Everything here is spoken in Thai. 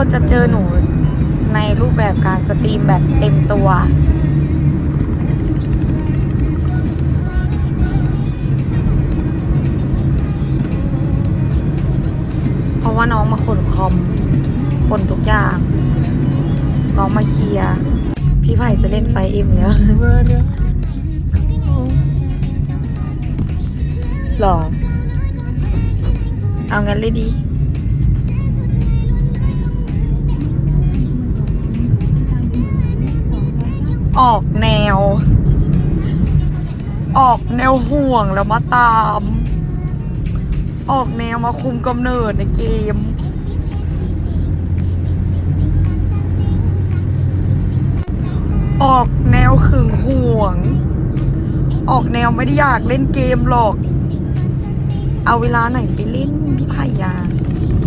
คนจะเจอหนูในรูปแบบการสตรีมแบบเต็มตัว เพราะว่าน้องมาขนคอมขนทุกอย่าง น้องมาเคลียร์พี่ไผ่จะเล่นไฟเอ็มแล้วหรอ เอางั้นเลยดี ออกแนว ออกแนวห่วงแล้วมาตาม ออกแนวมาคุมกำเนิดในเกม ออกแนวขึงห่วง ออกแนวไม่ได้อยากเล่นเกมหรอก เอาเวลาไหนไปเล่นพี่ไผ่ยา